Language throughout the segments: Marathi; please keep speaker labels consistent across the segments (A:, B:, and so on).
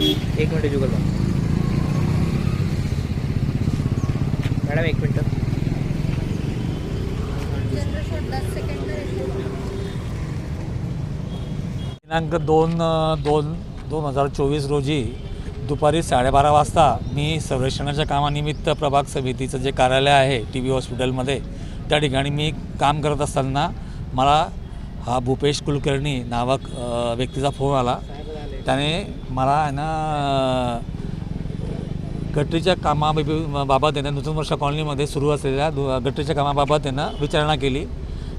A: एक मिनट जुगल मॅडम एक मिनटं.
B: दिनांक दोन दोन दोन हजार चोवीस रोजी दुपारी साडेबारा वाजता मी संरक्षणाच्या कामानिमित्त प्रभाग समितीचं जे कार्यालय आहे टी व्ही हॉस्पिटलमध्ये त्या ठिकाणी मी काम करत असताना मला हा भूपेश कुलकर्णी नावाक व्यक्तीचा फोन आला. त्याने मला आहे ना गटरीच्या कामाबाबत त्यांना नूतन वर्ष कॉलनीमध्ये सुरू असलेल्या दु गटरीच्या कामाबाबत त्यांना विचारणा केली.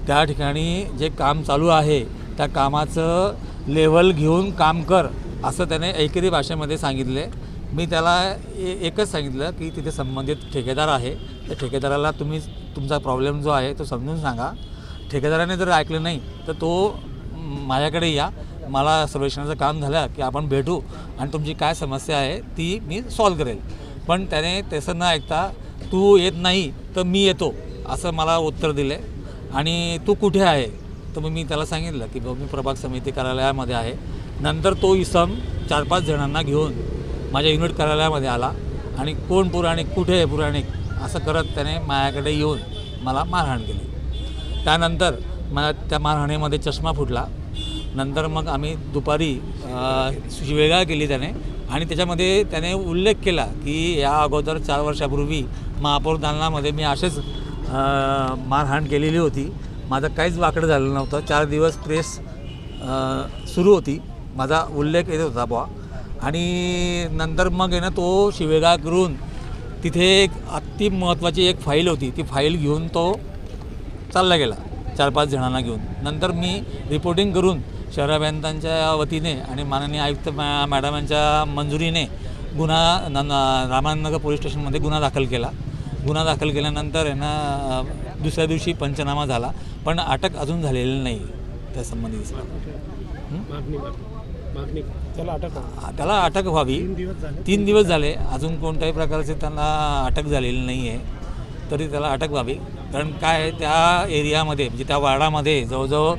B: त्या ठिकाणी जे काम चालू आहे त्या कामाचं लेवल घेऊन काम कर असं त्याने ऐकरी भाषेमध्ये सांगितले. मी त्याला ए एकच सांगितलं की तिथे संबंधित ठेकेदार आहे. त्या ठेकेदाराला तुम्ही तुमचा प्रॉब्लेम जो आहे तो समजून सांगा. ठेकेदाराने जर ऐकलं नाही तर तो माझ्याकडे या. मला सर्वेक्षणाचं काम झालं की आपण भेटू आणि तुमची काय समस्या आहे ती मी सॉल्व करेल. पण त्याने तसं न ऐकता तू येत नाही तर मी येतो असं मला उत्तर दिले. आणि तू कुठे आहे? तर मग मी त्याला सांगितलं की बाबा मी प्रभाग समिती कार्यालयामध्ये आहे. नंतर तो इसम चार पाच जणांना घेऊन माझ्या युनिट कार्यालयामध्ये आला आणि कोण पुराणिक कुठे आहे पुराणिक असं करत त्याने माझ्याकडे येऊन मला मारहाण केली. त्यानंतर मला त्या मारहाणीमध्ये चष्मा फुटला. नंतर मग आम्ही दुपारी अ, शिवेगाळ केली त्याने. आणि त्याच्यामध्ये त्याने उल्लेख केला की या अगोदर चार वर्षापूर्वी महापौर दालनामध्ये मी असेच मारहाण केलेली होती. माझं काहीच वाकडं झालं नव्हतं. चार दिवस प्रेस सुरू होती. माझा उल्लेख येत होता बुवा. आणि नंतर मग आहे ना तो शिवेगाळ करून तिथे एक अति महत्त्वाची एक फाईल होती. ती फाईल घेऊन तो चालला गेला. चार पाच जणांना घेऊन. नंतर मी रिपोर्टिंग करून शहर अभियंत्यांच्या वतीने आणि माननीय आयुक्त मॅ मॅडमांच्या मंजुरीने गुन्हा रामानगर पोलीस स्टेशनमध्ये गुन्हा दाखल केला. गुन्हा दाखल केल्यानंतर आहे ना अ, दुसऱ्या दिवशी पंचनामा झाला पण अटक अजून झालेली नाही त्या
C: मागणी त्याला अटक
B: आ- त्याला अटक व्हावी. तीन दिवस झाले. अजून कोणत्याही प्रकारचे त्यांना अटक झालेली नाही आहे. तरी त्याला अटक व्हावी. कारण काय त्या एरियामध्ये म्हणजे त्या वार्डामध्ये जवळजवळ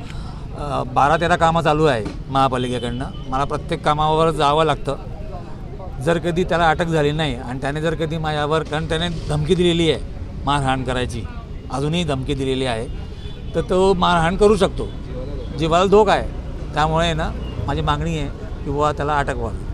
B: बारा तेरा कामं चालू आहे महापालिकेकडनं. मला प्रत्येक कामावर जावं लागतं. जर कधी त्याला अटक झाली नाही आणि त्याने जर कधी माझ्यावर कारण त्याने धमकी दिलेली आहे मारहाण करायची. अजूनही धमकी दिलेली आहे. तर तो मारहाण करू शकतो. जीवाला धोका आहे. त्यामुळे ना माझी मागणी आहे की बुवा त्याला अटक व्हावी.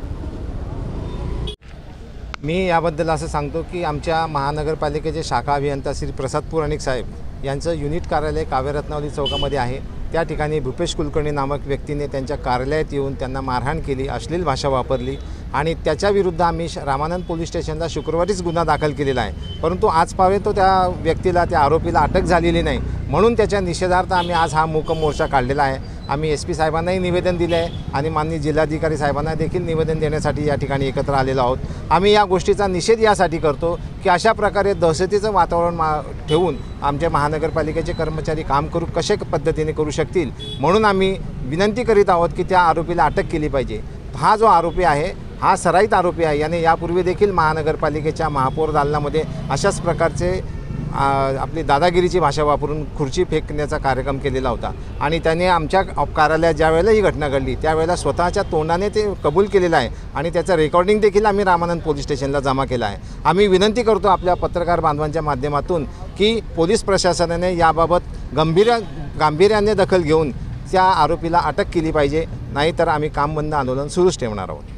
D: मी याबद्दल असं सांगतो की आमच्या महानगरपालिकेचे शाखा अभियंता श्री प्रसाद पुराणिक साहेब यांचं युनिट कार्यालय काव्यरत्नावली चौकामध्ये आहे. त्या ठिकाणी भूपेश कुलकर्णी नामक व्यक्तीने त्यांच्या कार्यालयात येऊन त्यांना मारहाण केली अश्लील भाषा वापरली. आणि त्याच्याविरुद्ध आम्ही श- रामानंद पोलीस स्टेशनला शुक्रवारीच गुन्हा दाखल केलेला आहे. परंतु आज पावे तो त्या व्यक्तीला त्या आरोपीला अटक झालेली नाही. म्हणून त्याच्या निषेधार्थ आम्ही आज हा मूक मोर्चा काढलेला आहे. आम्ही एस पी साहेबांनाही निवेदन दिले आहे आणि माननीय जिल्हाधिकारी साहेबांना देखील निवेदन देण्यासाठी या ठिकाणी एकत्र आलेलो आहोत. आम्ही या गोष्टीचा निषेध यासाठी करतो की अशा प्रकारे दहशतीचं वातावरण मा ठेवून आमच्या महानगरपालिकेचे कर्मचारी काम करू कशा पद्धतीने करू शकतील? म्हणून आम्ही विनंती करीत आहोत की त्या आरोपीला अटक केली पाहिजे. हा जो आरोपी आहे हा सराईत आरोपी आहे. याने यापूर्वी देखील महानगरपालिकेच्या महापौर दालनामध्ये अशाच प्रकारचे आपली दादागिरीची भाषा वापरून खुर्ची फेकण्याचा कार्यक्रम केलेला होता. आणि त्याने आमच्या कार्यालयात ज्यावेळेला ही घटना घडली त्यावेळेला स्वतःच्या तोंडाने ते कबूल केलेलं आहे आणि त्याचं रेकॉर्डिंग देखील आम्ही रामानंद पोलीस स्टेशनला जमा केलं आहे. आम्ही विनंती करतो आपल्या पत्रकार बांधवांच्या माध्यमातून की पोलीस प्रशासनाने याबाबत गंभीर गांभीर्याने दखल घेऊन त्या आरोपीला अटक केली पाहिजे. नाहीतर आम्ही काम बंद आंदोलन सुरूच ठेवणार आहोत.